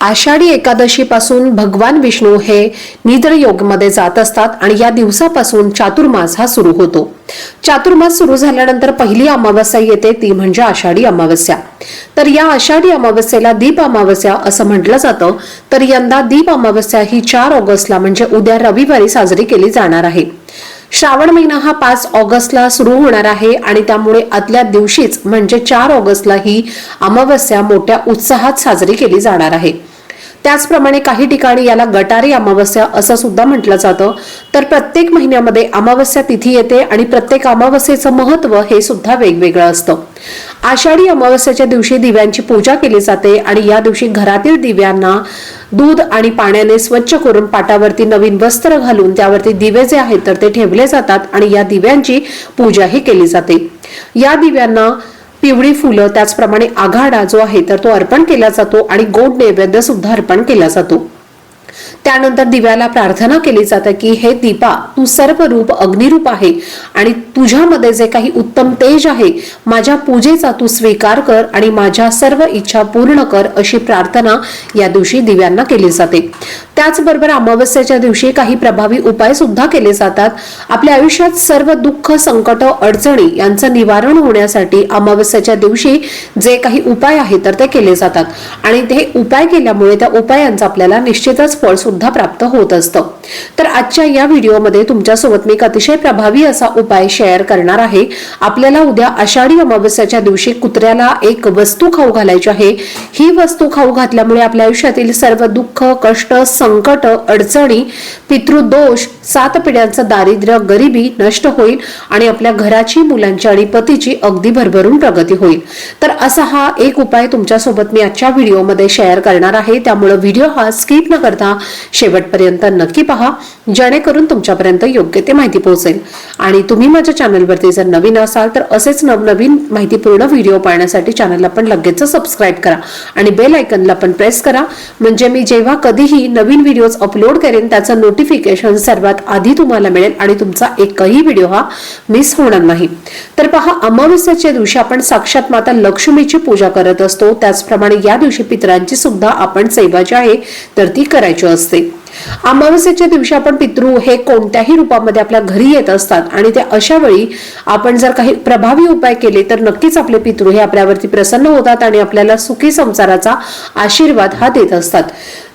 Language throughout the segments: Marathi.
आषाढी एकादशीपासून भगवान विष्णू हे निद्रयोगमध्ये जात असतात आणि या दिवसापासून चातुर्मास हा सुरू होतो. चातुर्मास सुरू झाल्यानंतर पहिली अमावस्या येते ती म्हणजे आषाढी अमावस्या. तर या आषाढी अमावस्येला दीप अमावस्या असं म्हटलं जातं. तर यंदा दीप अमावस्या ही चार ऑगस्टला म्हणजे उद्या रविवारी साजरी केली जाणार आहे. श्रावण महिना हा पाच ऑगस्टला सुरू होणार आहे आणि त्यामुळे आदल्या दिवशीच म्हणजे चार ऑगस्टला ही अमावस्या मोठ्या उत्साहात साजरी केली जाणार आहे. त्याचप्रमाणे काही ठिकाणी याला गटारी अमावस्या असं सुद्धा म्हटलं जातं. तर प्रत्येक महिन्यामध्ये अमावस्या तिथी येते आणि प्रत्येक अमावस्येचं महत्त्व हे सुद्धा वेगवेगळं असतं. आषाढी अमावस्याच्या दिवशी दिव्यांची पूजा केली जाते आणि या दिवशी घरातील दिव्यांना दूध आणि पाण्याने स्वच्छ करून पाटावरती नवीन वस्त्र घालून त्यावरती दिवे जे आहेत तर ते ठेवले जातात आणि या दिव्यांची पूजाही केली जाते. या दिव्यांना पिवळी फुलं त्याचप्रमाणे आघाडा जो आहे तर तो अर्पण केला जातो आणि गोड नैवेद्य सुद्धा अर्पण केला जातो. त्यानंतर दिव्याला प्रार्थना केली जाते की हे दीपा तू सर्व रूप अग्निरूप आहे आणि तुझ्यामध्ये जे काही उत्तम तेज आहे माझ्या पूजेचा तू स्वीकार कर आणि माझ्या सर्व इच्छा पूर्ण कर अशी प्रार्थना या दिवशी दिव्यांना केली जाते. त्याचबरोबर अमावस्याच्या दिवशी काही प्रभावी उपाय सुद्धा केले जातात. आपल्या आयुष्यात सर्व दुःख संकट अडचणी यांचं निवारण होण्यासाठी अमावस्याच्या दिवशी जे काही उपाय आहेत तर ते केले जातात. आणि ते उपाय केल्यामुळे त्या उपायांचा आपल्याला निश्चितच फळ सुद्धा प्राप्त होत असतं. तर आजच्या या व्हिडिओमध्ये तुमच्यासोबत मी एक अतिशय प्रभावी असा उपाय शेअर करणार आहे. आपल्याला उद्या आषाढी अमावस्याच्या दिवशी कुत्र्याला एक वस्तू खाऊ घालायची आहे. ही वस्तू खाऊ घातल्यामुळे आपल्या आयुष्यातील सर्व दुःख कष्ट संकट अडचणी पितृदोष सात पिढ्यांचं दारिद्र्य गरिबी नष्ट होईल आणि आपल्या घराची मुलांची आणि पतीची अगदी भरभरून प्रगती होईल. तर असा हा एक उपाय तुमच्यासोबत मी आजच्या व्हिडिओमध्ये शेअर करणार आहे. त्यामुळे व्हिडिओ हा स्किप न करता शेवटपर्यंत नक्की पहा जेणेकरून तुमच्यापर्यंत योग्य ते माहिती पोहोचेल. आणि तुम्ही माझ्या चॅनलवरती जर नवीन असाल तर असेच नवनवीन माहितीपूर्ण व्हिडिओ पाहण्यासाठी चॅनलला पण लगेच सबस्क्राईब करा आणि बेल आयकनला पण प्रेस करा. म्हणजे मी जेव्हा कधीही नवीन व्हिडिओज अपलोड करेन त्याचं नोटिफिकेशन सर्वात आधी तुम्हाला मिळेल आणि तुमचा एकही व्हिडिओ हा मिस होणार नाही. तर पहा अमावस्याच्या दिवशी आपण साक्षात माता लक्ष्मीची पूजा करत असतो. त्याचप्रमाणे या दिवशी पितरांची सुद्धा आपण सेवा जी आहे तर ती करायची असते. अमावस्येच्या दिवशी आपण पितृ हे कोणत्याही रूपामध्ये आपल्या घरी येत असतात आणि ते अशा वेळी आपण जर काही प्रभावी उपाय केले तर नक्कीच आपले पितृ हे आपल्यावरती प्रसन्न होतात आणि आपल्याला सुखी संसाराचा आशीर्वाद हा देत असतात.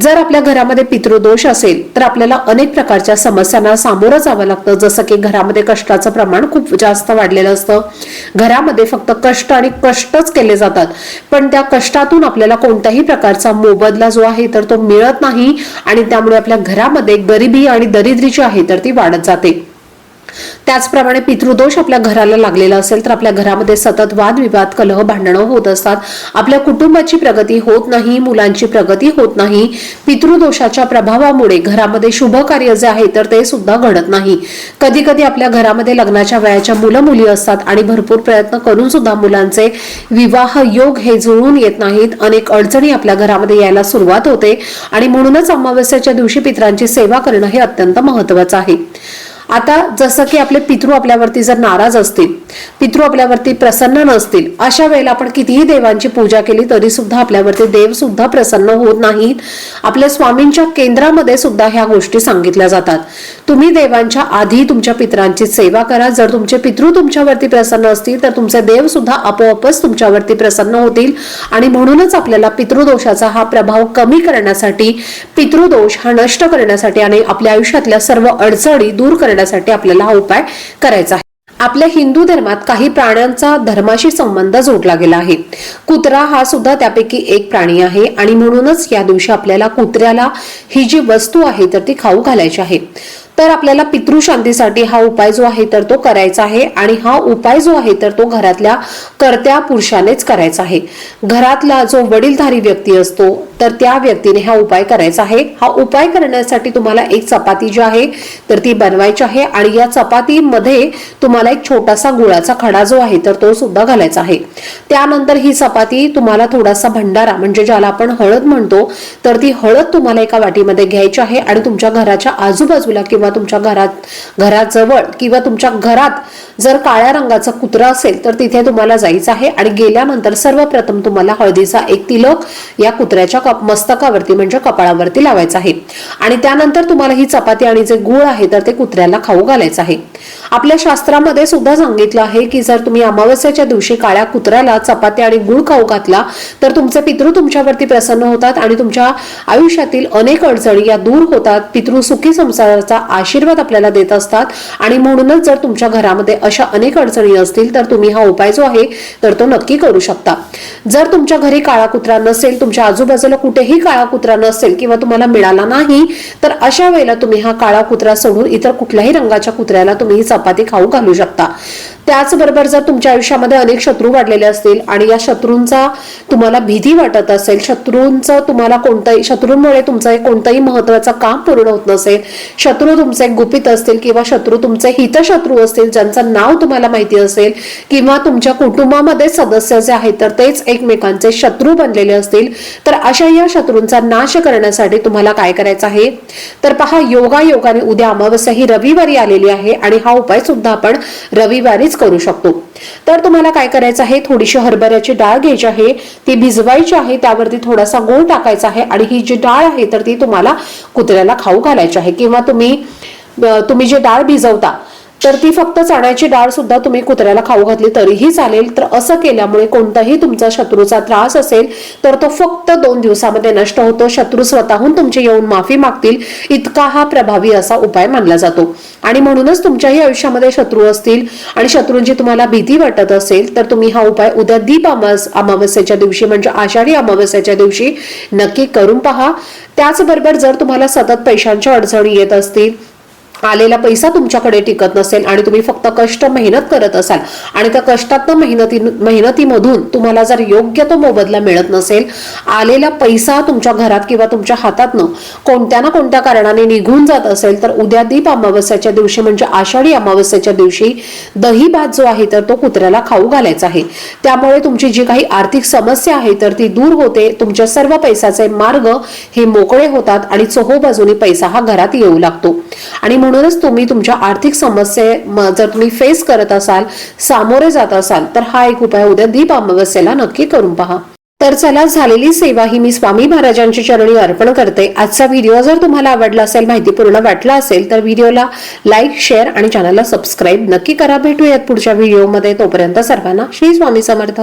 जर आपल्या घरामध्ये पितृदोष असेल तर आपल्याला अनेक प्रकारच्या समस्यांना सामोरं जावं लागतं. जसं की घरामध्ये कष्टाचं प्रमाण खूप जास्त वाढलेलं असतं. घरामध्ये फक्त कष्ट आणि कष्टच केले जातात. पण त्या कष्टातून आपल्याला कोणत्याही प्रकारचा मोबदला जो आहे तर तो मिळत नाही आणि त्यामुळे आपल्या घरामध्ये गरिबी आणि दरिद्री जी आहे तर ती वाढत जाते. त्याचप्रमाणे पितृदोष आपल्या घराला लागलेला असेल तर आपल्या घरामध्ये सतत वादविवाद कलह भांडणं होत असतात. आपल्या कुटुंबाची प्रगती होत नाही मुलांची प्रगती होत नाही. पितृदोषाच्या प्रभावामुळे घरामध्ये शुभ कार्य जे आहे तर ते सुद्धा घडत नाही. कधी कधी आपल्या घरामध्ये लग्नाच्या वयाच्या मुलं मुली असतात आणि भरपूर प्रयत्न करून सुद्धा मुलांचे विवाह योग हे जुळून येत नाहीत. अनेक अडचणी आपल्या घरामध्ये यायला सुरुवात होते आणि म्हणूनच अमावस्याच्या दिवशी पितरांची सेवा करणं हे अत्यंत महत्वाचं आहे. आता जसं की आपले पितृ आपल्यावरती जर नाराज असतील पितृ आपल्यावरती प्रसन्न नसतील अशा वेळेला आपण कितीही देवांची पूजा केली तरी सुद्धा आपल्यावरती देव सुद्धा प्रसन्न होत नाहीत. आपल्या स्वामींच्या केंद्रामध्ये सुद्धा ह्या गोष्टी सांगितल्या जातात. तुम्ही देवांच्या आधी तुमच्या पितरांची सेवा करा. जर तुमचे पितृ तुमच्यावरती प्रसन्न असतील तर तुमचे देव सुद्धा आपोआपच तुमच्यावरती प्रसन्न होतील. आणि म्हणूनच आपल्याला पितृदोषाचा हा प्रभाव कमी करण्यासाठी पितृदोष हा नष्ट करण्यासाठी आणि आपल्या आयुष्यातल्या सर्व अडचणी दूर करण्यासाठी आपल्याला हा उपाय करायचा आहे. आपल्या हिंदू धर्मात काही प्राण्यांचा धर्माशी संबंध जोडला गेला आहे. कुत्रा हा सुद्धा त्यापैकी एक प्राणी आहे आणि म्हणूनच या दिवशी आपल्याला कुत्र्याला ही जी वस्तू आहे तर ती खाऊ घालायची आहे. तर आपल्याला पितृशांतीसाठी हा उपाय जो आहे तर तो करायचा आहे आणि हा उपाय जो आहे तर तो घरातल्या कर्त्या पुरुषानेच करायचा आहे. घरातला जो वडीलधारी व्यक्ती असतो तर त्या व्यक्तीने हा उपाय करायचा आहे. हा उपाय करण्यासाठी तुम्हाला एक चपाती जी आहे तर ती बनवायची आहे आणि या चपातीमध्ये तुम्हाला एक छोटासा गुळाचा खडा जो आहे तर तो सुद्धा घालायचा आहे. त्यानंतर ही चपाती तुम्हाला थोडासा भंडारा म्हणजे ज्याला आपण हळद म्हणतो तर ती हळद तुम्हाला एका वाटीमध्ये घ्यायची आहे आणि तुमच्या घराच्या आजूबाजूला किंवा तुमच्या घरात घराजवळ किंवा तुमच्या घरात जर काळ्या रंगाचा कुत्रा असेल तर तिथे तुम्हाला जायचं आहे आणि गेल्यानंतर सर्वप्रथम तुम्हाला हळदीचा एक तिलक या कुत्र्याच्या कप- मस्तकावरती म्हणजे कपाळावरती लावायचा आहे. आणि त्यानंतर तुम्हाला ही चपाती आणि जे गुळ आहे तर ते कुत्र्याला खाऊ घालायचं आहे. आपल्या शास्त्रामध्ये सुद्धा सांगितलं आहे की जर तुम्ही अमावस्याच्या दिवशी काळ्या कुत्र्याला चपाती आणि गुळ खाऊ घातला तर तुमचे पितृ तुमच्यावरती प्रसन्न होतात आणि तुमच्या आयुष्यातील अनेक अडचणी या दूर होतात. पितृ सुखी संसाराचा आशीर्वाद आपल्याला देत असतात आणि म्हणूनच जर तुमच्या घरामध्ये अशा अनेक अडचणी असतील तर तुम्ही हा उपाय जो आहे तर तो नक्की करू शकता. जर तुमच्या घरी काळा कुत्रा नसेल तुमच्या आजूबाजूला कुठेही काळा कुत्रा नसेल किंवा तुम्हाला मिळाला नाही तर अशा वेळेला तुम्ही हा काळा कुत्रा सोडून इतर कुठल्याही रंगाच्या कुत्र्याला तुम्ही चपाती खाऊ घालू शकता. त्याचबरोबर जर तुमच्या आयुष्यामध्ये अनेक शत्रू वाढलेले असतील आणि या शत्रूंचा तुम्हाला भीती वाटत असेल शत्रूंचं तुम्हाला कोणतंही शत्रूंमुळे तुमचं कोणतंही महत्वाचं काम पूर्ण होत नसेल शत्रू तुमचे गुपित असतील किंवा शत्रू तुमचे हितशत्रू असतील ज्यांचं नाव तुम्हाला माहिती असेल किंवा तुमच्या कुटुंबामध्ये सदस्य जे आहेत तर तेच एकमेकांचे शत्रू बनलेले असतील तर अशा या शत्रूंचा नाश करण्यासाठी तुम्हाला काय करायचं आहे? तर पहा योगा योगाने उद्या अमावस्या ही रविवारी आलेली आहे आणि हा उपाय सुद्धा आपण रविवारीच करू शकतो. तर तुम्हाला काय करायचं आहे? थोडीशी हरभऱ्याची डाळ घ्यायची आहे. ती भिजवायची आहे. त्यावरती थोडासा गोळ टाकायचा आहे. आणि ही जी डाळ आहे तर ती तुम्हाला कुत्र्याला खाऊ घालायची आहे. किंवा तुम्ही तुम्ही जे डाळ भिजवता तर ती फक्त चण्याची डाळ सुद्धा तुम्ही कुत्र्याला खाऊ घातली तरीही चालेल. तर असं केल्यामुळे कोणताही तुमचा शत्रूचा त्रास असेल तर तो फक्त दोन दिवसामध्ये नष्ट होतो. शत्रू स्वतःहून तुमची येऊन माफी मागतील. इतका हा प्रभावी असा उपाय मानला जातो. आणि म्हणूनच तुमच्याही आयुष्यामध्ये शत्रू असतील आणि शत्रूंची तुम्हाला भीती वाटत असेल तर तुम्ही हा उपाय उद्या दीप अमावस अमावस्येच्या दिवशी म्हणजे आषाढी अमावस्याच्या दिवशी नक्की करून पहा. त्याचबरोबर जर तुम्हाला सतत पैशांच्या अडचणी येत असतील आलेला पैसा तुमच्याकडे टिकत नसेल आणि तुम्ही फक्त कष्ट मेहनत करत असाल आणि त्या कष्टातनं मेहनती मेहनतीमधून तुम्हाला जर योग्य तो मोबदला मिळत नसेल आलेला पैसा तुमच्या घरात किंवा तुमच्या हातातनं कोणत्या ना कोणत्या कारणाने निघून जात असेल तर उद्या दीप अमावस्याच्या दिवशी म्हणजे आषाढी अमावस्याच्या दिवशी दही भात जो आहे तर तो कुत्र्याला खाऊ घालायचा आहे. त्यामुळे तुमची जी काही आर्थिक समस्या आहे तर ती दूर होते. तुमच्या सर्व पैशाचे मार्ग हे मोकळे होतात आणि चोहोबाजूनी पैसा हा घरात येऊ लागतो. आणि म्हणूनच तुम्ही तुमच्या आर्थिक समस्ये जर तुम्ही फेस करत असाल सामोरे जात असाल तर हा एक उपाय उद्या दीप अमावस्येला नक्की करून पहा. तर चला झालेली सेवा ही मी स्वामी महाराजांच्या चरणी अर्पण करते. आजचा व्हिडिओ जर तुम्हाला आवडला असेल माहितीपूर्ण वाटला असेल तर व्हिडिओला लाईक शेअर आणि चॅनलला सबस्क्राईब नक्की करा. भेटूयात पुढच्या व्हिडिओमध्ये तोपर्यंत सर्वांना श्री स्वामी समर्थ.